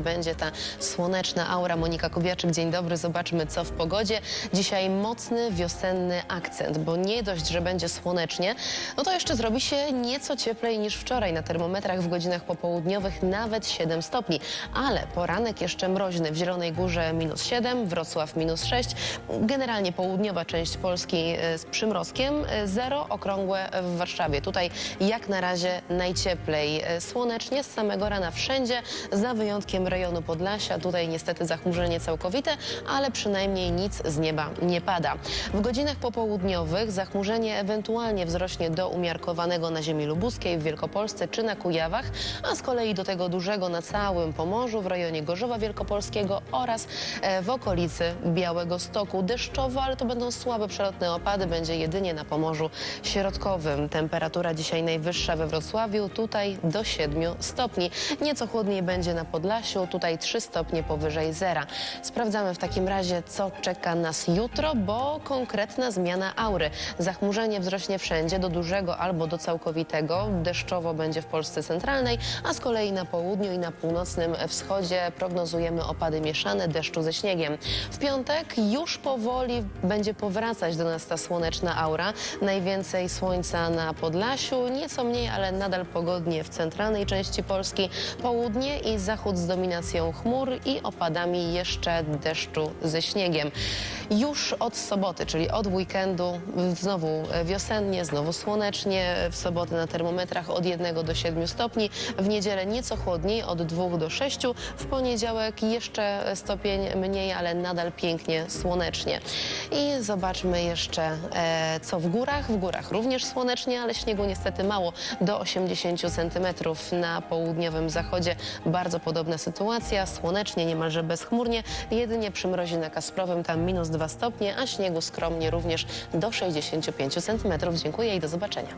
Będzie ta słoneczna aura. Monika Kubiaczyk, dzień dobry. Zobaczmy, co w pogodzie. Dzisiaj mocny wiosenny akcent, bo nie dość, że będzie słonecznie, no to jeszcze zrobi się nieco cieplej niż wczoraj. Na termometrach w godzinach popołudniowych nawet 7 stopni. Ale poranek jeszcze mroźny. W Zielonej Górze minus 7, Wrocław minus 6. Generalnie południowa część Polski e, z przymrozkiem. e, Zero okrągłe w Warszawie. Tutaj jak na razie najcieplej. E, Słonecznie z samego rana wszędzie, za wyjątkiem rejonu Podlasia. Tutaj niestety zachmurzenie całkowite, ale przynajmniej nic z nieba nie pada. W godzinach popołudniowych zachmurzenie ewentualnie wzrośnie do umiarkowanego na ziemi lubuskiej, w Wielkopolsce czy na Kujawach, a z kolei do tego dużego na całym Pomorzu, w rejonie Gorzowa Wielkopolskiego oraz e, w okolicy Białego Stoku. Deszczowo, ale to będą słabe przelotne opady, będzie jedynie na Pomorzu Środkowym. Temperatura dzisiaj najwyższa we Wrocławiu, tutaj do 7 stopni. Nieco chłodniej będzie na Podlasiu, tutaj 3 stopnie powyżej zera. Sprawdzamy w takim razie, co czeka nas jutro, bo konkretna zmiana aury. Zachmurzenie wzrośnie wszędzie do dużego albo do całkowitego. Deszczowo będzie w Polsce centralnej, a z kolei na południu i na północnym wschodzie prognozujemy opady mieszane deszczu ze śniegiem. W piątek już powoli będzie powracać do nas ta słoneczna aura. Najwięcej słońca na Podlasiu, nieco mniej, ale nadal pogodnie w centralnej części Polski. Południe i zachód z dominacją chmur i opadami jeszcze deszczu ze śniegiem. Już od soboty, czyli od weekendu, znowu wiosennie, znowu słonecznie. W sobotę na termometrach od 1 do 7 stopni. W niedzielę nieco chłodniej, od 2 do 6. W poniedziałek jeszcze stopień mniej, ale nadal pięknie słonecznie. I zobaczmy jeszcze, e, co w górach. W górach również słonecznie, ale śniegu niestety mało, do 80 centymetrów na południowym zachodzie. Bardzo podobna sytuacja, słonecznie, niemalże bezchmurnie. Jedynie przy mrozie na Kasprowym tam minus 2 stopnie, a śniegu skromnie również do 65 centymetrów. Dziękuję i do zobaczenia.